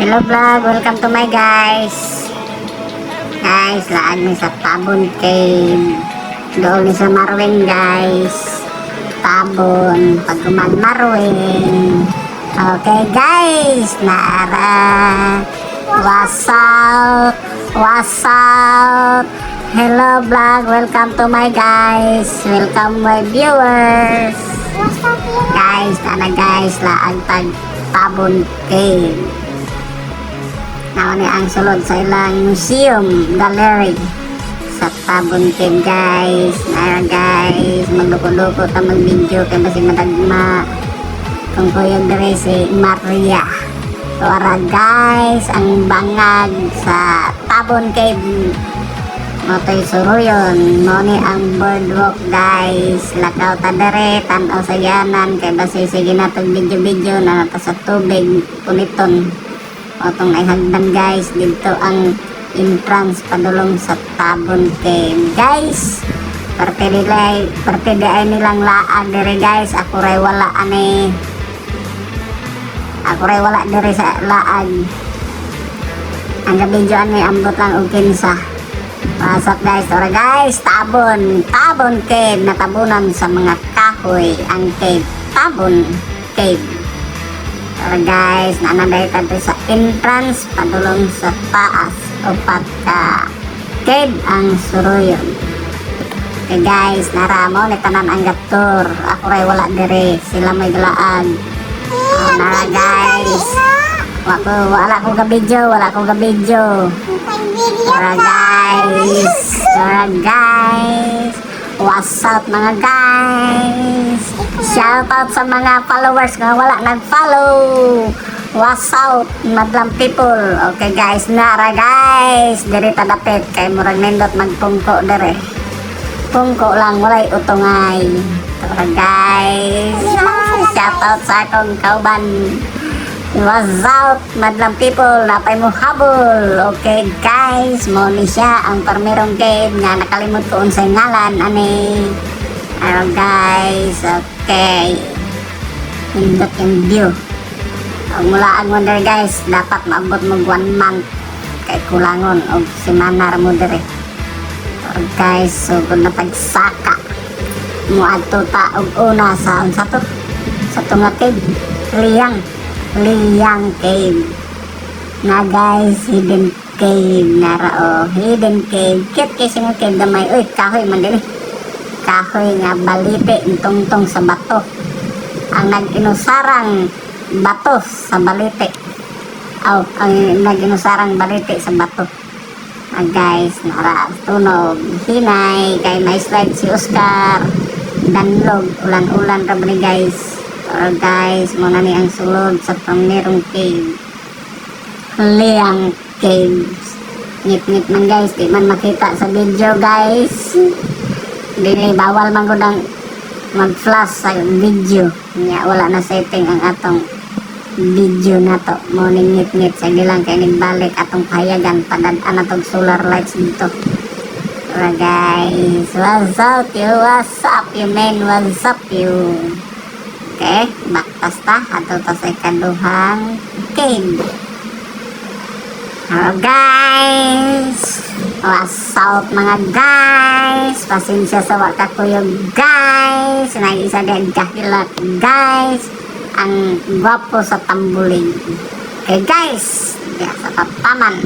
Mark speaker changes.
Speaker 1: Hello vlog, welcome to my guys. Guys, laan ni sa Tabon Cave. Doon ni sa Marwin guys. Tabon, pag Marwin. Okay guys, nara. What's up? What's up? Hello vlog, welcome to my guys. Welcome my viewers. Guys, tana guys, laag tag Tabon Cave. Naon ni ang sulod sa ilang museum gallery sa Tabon Cave guys. Nara guys, magluko-luko ta mag-video kay basi madagma. Kung kuya dere si Maria. Wara guys, ang bangag sa Tabon Cave Motoy suruyon, mo ni ang boardwalk guys. Lakaw ta dere, tanaw sa yanan, kay basi sige na tong video-video na nata sa tubig, puniton. O tong naihagdan guys, dito ang entrance padulong sa Tabon Cave. Guys, parte nila, parte ay nilang laan dere guys. Ako ray wala ani. Ako ray wala dere sa laan. Ang gabidyoan may ambot lang og kinsa. Pasok guys, ora guys, tabon, tabon cave, natabunan sa mga kahoy, ang cave, tabon cave. Ora guys, naanaday tayo sa entrance, padulong sa taas, upat ka cave ang suruyon. Okay guys, naramo, ni tanan ang gator, ako ray wala dire, sila may galaan. Oh, nara guys, wala, wala ko ka video, wala ko ka video. Tara guys! Tara guys! What's up mga guys? Shout out sa mga followers nga wala nag-follow. What's up, madlang people? Okay guys, nara guys! Diri tadapit kay murag nindot magpungko dere. Pungko lang, walay utungay. Tara guys! Shout out sa akong kauban. What's up, madlang people? Napay mo habol. Okay, guys. Mo ni siya ang parmerong cave nga nakalimot ko unsay ngalan ani. Ano guys, okay. Hindot yung view. Ang mula ang wonder guys, dapat maabot mo one month kay kulangon og semana ra mo dire. Okay, guys, so kung napagsaka mo adto ta og una sa unsa to? Sa tunga cave. Liyang. Liyang Cave. Na guys, hidden cave na rao. Hidden cave. Cute kasi nga cave damay. Uy, kahoy man eh. Kahoy nga balite tungtong sa bato. Ang nag-inusarang bato sa balite. Aw, ang nag-inusarang balite sa bato. Ah, guys, nara tunog. Hinay, kay may slide si Oscar. Danlog, ulan-ulan ra ni guys. Or guys, muna ni ang sulod sa pamirong cave. Liang caves. Ngit-ngit man guys, di man makita sa video guys. Dili bawal man gud ang mag-flash sa video. Nya wala na setting ang atong video na to. Mo ni ngit-ngit sa lang kay nagbalik atong payagan padad-an atong solar lights dito. Ora guys, what's up you? What's up you men? What's up you? Okay, baktas ta ato ta sa ikaduhang cave. Hello guys! What's up mga guys? Pasensya sa waka kuyog guys. Nag-isa din kahilat guys. Ang gwapo sa tambuling. Okay guys, diya sa tataman.